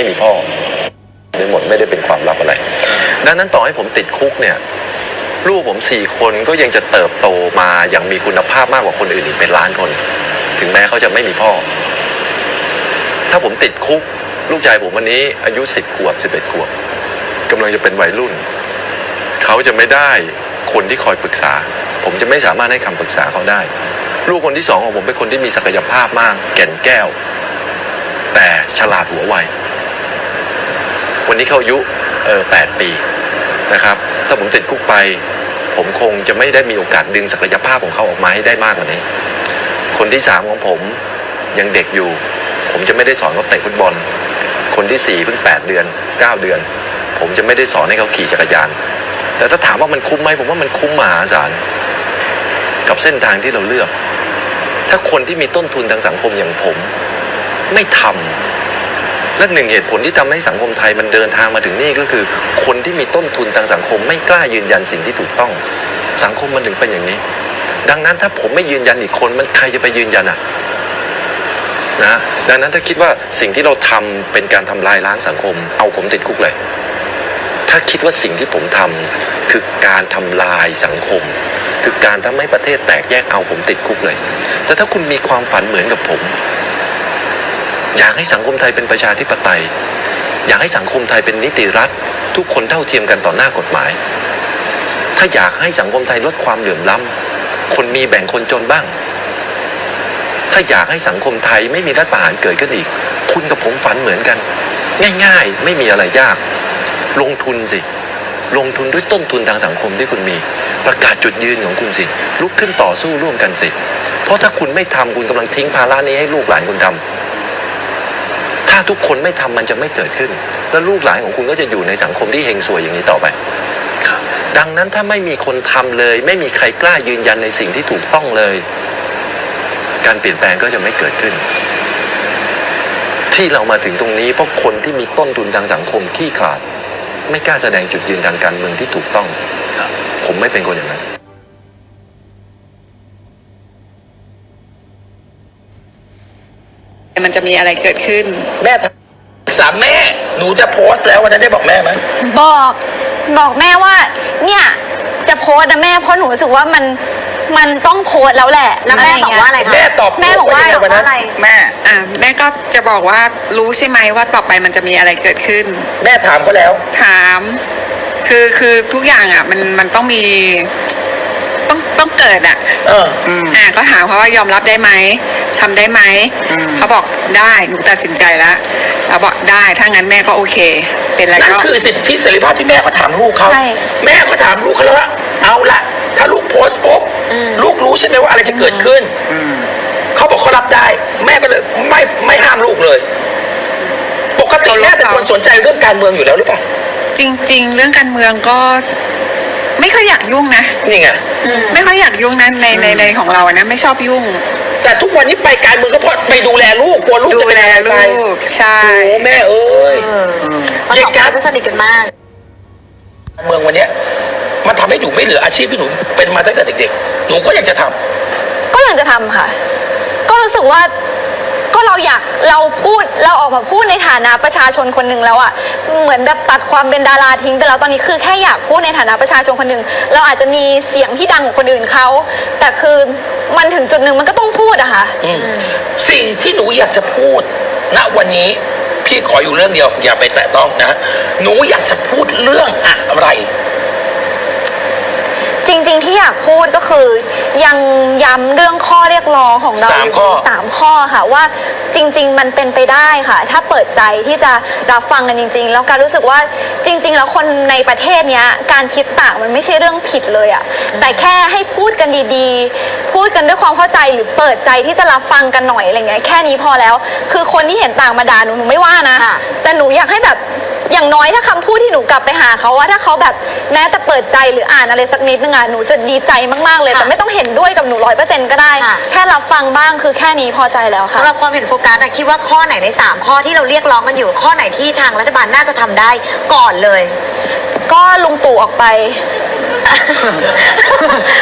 ไม่มีพ่อทั้งหมดไม่ได้เป็นความลับอะไร ดังนั้นต่อให้ผมติดคุกเนี่ยลูกผมสี่คนก็ยังจะเติบโตมาอย่างมีคุณภาพมากกว่าคนอื่นอีกเป็นล้านคน ถึงแม้เขาจะไม่มีพ่อ ถ้าผมติดคุก ลูกชายผมวันนี้อายุสิบขวบสิบเอ็ดขวบกำลังจะเป็นวัยรุ่น เขาจะไม่ได้คนที่คอยปรึกษา ผมจะไม่สามารถให้คำปรึกษาเขาได้ ลูกคนที่สองของผมเป็นคนที่มีศักยภาพมาก แก่นแก้ว แต่ฉลาดหัวไว วันนี้เขาอายุเออแปดปีนะครับ ถ้าผมติดคุกไป ผมคงจะไม่ได้มีโอกาสดึงศักยภาพของเขาออกมาให้ได้มากกว่านี้ คนที่สามของผมยังเด็กอยู่ ผมจะไม่ได้สอนเขาเตะฟุตบอล คนที่สี่เพิ่งแปดเดือนเก้าเดือน ผมจะไม่ได้สอนให้เขาขี่จักรยาน แต่ถ้าถามว่ามันคุ้มไหมผมว่ามันคุ้มมหาศาลกับเส้นทางที่เราเลือก ถ้าคนที่มีต้นทุนทางสังคมอย่างผม ไม่ทำ และหนึ่งเหตุผลที่ทำให้สังคมไทยมันเดินทางมาถึงนี่ก็คือ คนที่มีต้นทุนทางสังคมไม่กล้ายืนยันสิ่งที่ถูกต้อง สังคมมันถึงเป็นอย่างนี้ ดังนั้นถ้าผมไม่ยืนยันอีกคนมันใครจะไปยืนยันอะนะดังนั้นถ้าคิดว่าสิ่งที่เราทำเป็นการทำลายล้างสังคม เอาผมติดคุกเลย ถ้าคิดว่าสิ่งที่ผมทำคือการทำลายสังคม คือการทำให้ประเทศแตกแยกเอาผมติดคุกเลย แต่ถ้าคุณมีความฝันเหมือนกับผม อยากให้สังคมไทยเป็นประชาธิปไตย อยากให้สังคมไทยเป็นนิติรัฐ ทุกคนเท่าเทียมกันต่อหน้ากฎหมาย ถ้าอยากให้สังคมไทยลดความเหลื่อมล้ำคนมีแบ่งคนจนบ้าง ถ้าอยากให้สังคมไทยไม่มีรัฐประหารเกิดขึ้นอีก คุณกับผมฝันเหมือนกัน ง่ายๆ ไม่มีอะไรยาก ลงทุนสิลงทุนด้วยต้นทุนทางสังคมที่คุณมี ประกาศจุดยืนของคุณสิลุกขึ้นต่อสู้ร่วมกันสิ เพราะถ้าคุณไม่ทำคุณกำลังทิ้งภาระนี้ให้ลูกหลานคุณทำ ถ้าทุกคนไม่ทำมันจะไม่เกิดขึ้น แล้วลูกหลานของคุณก็จะอยู่ในสังคมที่เฮงซวยอย่างนี้ต่อไปดังนั้นถ้าไม่มีคนทำเลย ไม่มีใครกล้ายืนยันในสิ่งที่ถูกต้องเลย การเปลี่ยนแปลงก็จะไม่เกิดขึ้น ที่เรามาถึงตรงนี้เพราะคนที่มีต้นทุนทางสังคมขี้ขลาด ไม่กล้าแสดงจุดยืนทางการเมืองที่ถูกต้องครับผมไม่เป็นคนอย่างนั้น มันจะมีอะไรเกิดขึ้น แม่สามแม่ หนูจะโพสต์แล้ววันนั้นได้บอกแม่ไหมบอกบอกแม่ว่า เนี่ยจะโพสต์นะแม่เพราะหนูรู้สึกว่ามันมันต้องโพสต์แล้วแหละแล้วแม่บอกว่าอะไรคะแม่ตอบแม่บอกว่าโต้ยังไงวันนั้นอะไรแม่อ่าแม่ก็จะบอกว่ารู้ใช่ไหมว่าต่อไปมันจะมีอะไรเกิดขึ้น แม่ถามเขาแล้ว ถาม คือคือทุกอย่างอะ มันมันต้องมี ต้องต้องเกิดอะเอออ่าก็ถามเขาว่ายอมรับได้ไหมทำได้ไหมเขาบอกได้หนูตัดสินใจแล้วเราบอกได้ถ้างั้นแม่ก็โอเค เป็นอะไรนั่นก็ คือสิทธิเสรีภาพที่แม่เขาถามลูกเขาใช่แม่เขาถามลูกเขาแล้วว่าเอาละถ้าลูกโพสต์ปุ๊บลูกรู้ใช่ไหมว่าอะไรจะเกิดขึ้นเขาบอกเขารับได้ แม่ก็เลยไม่ไม่ห้ามลูกเลย ปกติแม่เป็นคนสนใจเรื่องการเมืองอยู่แล้วหรือเปล่า จริง ๆ เรื่องการเมืองก็ ไม่ค่อยอยากยุ่งนะ นี่ไง ไม่ค่อยอยากยุ่งนะในในในของเราอะนะไม่ชอบยุ่ง แต่ทุกวันนี้ไปการเมืองก็เพราะไปดูแลลูกกลัวลูกดูจะเป็นแลอะไรลูไปกใช่ โอ้แม่เอ้ยเพราะสองคนก็สนิทกันมากการเมืองวันเนี้ยมันทำให้หนูไม่เหลืออาชีพที่หนูเป็นมาตั้งแต่เด็กๆ หนูก็ยังจะทำ ก็ยังจะทำค่ะ ก็รู้สึกว่า ก็เราอยากเราพูดเราออกมาพูดในฐานะประชาชนคนหนึ่งแล้วอะเหมือนแบบตัดความเป็นดาราทิ้งไปแล้วตอนนี้คือแค่อยากพูดในฐานะประชาชนคนหนึ่งเราอาจจะมีเสียงที่ดังกว่าคนอื่นเขาแต่คือมันถึงจุดหนึ่งมันก็ต้องพูดอะค่ะ อืมสิ่งที่หนูอยากจะพูด ณวันนี้พี่ขออยู่เรื่องเดียว อย่าไปแตะต้องนะ หนูอยากจะพูดเรื่องอะไร จริงๆที่อยากพูดก็คือ ยังย้ำเรื่องข้อเรียกร้องของเราสามยู่ข้อ สามข้อค่ะว่าจริง ๆ มันเป็นไปได้ค่ะ ถ้าเปิดใจที่จะรับฟังกันจริง ๆ แล้วการรู้สึกว่าจริง ๆ แล้วคนในประเทศเนี้ยการคิดต่างมันไม่ใช่เรื่องผิดเลยอะแต่แค่ให้พูดกันดีๆ พูดกันด้วยความเข้าใจหรือเปิดใจที่จะรับฟังกันหน่อยอะไรเงี้ยแค่นี้พอแล้ว คือคนที่เห็นต่างมาด่าหนูหนูไม่ว่านะ ค่ะแต่หนูอยากให้แบบอย่างน้อยถ้าคำพูดที่หนูกลับไปหาเขาว่าถ้าเขาแบบแม้แต่เปิดใจหรืออ่านอะไรสักนิดนึงอะหนูจะดีใจมาก ๆ เลย ค่ะแต่ไม่ต้องเห็นด้วยกับหนูร้อยเปอร์เซ็นต์ก็ได้ ค่ะ แค่รับฟังบ้างคือแค่นี้พอใจแล้วค่ะ สำหรับความเห็นโฟกัสอะคิดว่าข้อไหนใน 3 ข้อที่เราเรียกร้องกันอยู่ข้อไหนที่ทางรัฐบาลน่าจะทำได้ก่อนเลย ก็ลุงตู่ออกไป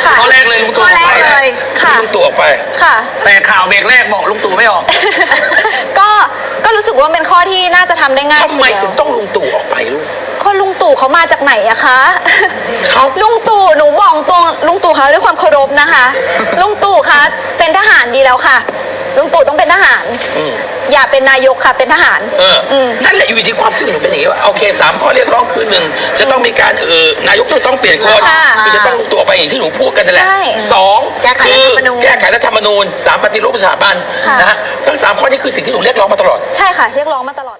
ค่ะ ข้อแรกเลยลุงตู่ข้อแรกเลย ค่ะ ลุงตู่ออกไป ค่ะ แต่ข่าวเบรกแรกบอกลุงตู่ไม่ออกก็ก็ก็รู้สึกว่าเป็นข้อที่น่าจะทำได้ง่ายทำไมทีเดียวถึงต้องลุงตู่ออกไปลูกก็ลุง ตู่เขามาจากไหนอะคะเขาลุงตู่หนูบอกตรงลุงตู่คะด้วยความเคารพนะคะ ลุงตู่คะเป็นทหารดีแล้วค่ะ ลุงตู่ต้องเป็นทหาร อืม อย่าเป็นนายกค่ะเป็นทหาร เอออม นั่นแหละอยู่ที่ความคิดหนูเป็นอย่างนี้ว่าโอเคสามข้อเรียกร้องคือหนึ่งจะต้องมีการเออนายกจะต้องเปลี่ยนคนค่ะคือจะต้องลุงตู่ออกไปอย่างที่หนูพูดกันนั่นแหละใช่สองแก้ไขคืรัฐธรรมนูญ แก้ไขรัฐธรรมนูญสามปฏิรูปสถาบันค่ะ นะฮะทั้งสามข้อนี้คือสิ่งที่หนูเรียกร้องมาตลอด ใช่ค่ะ เรียกร้องมาตลอด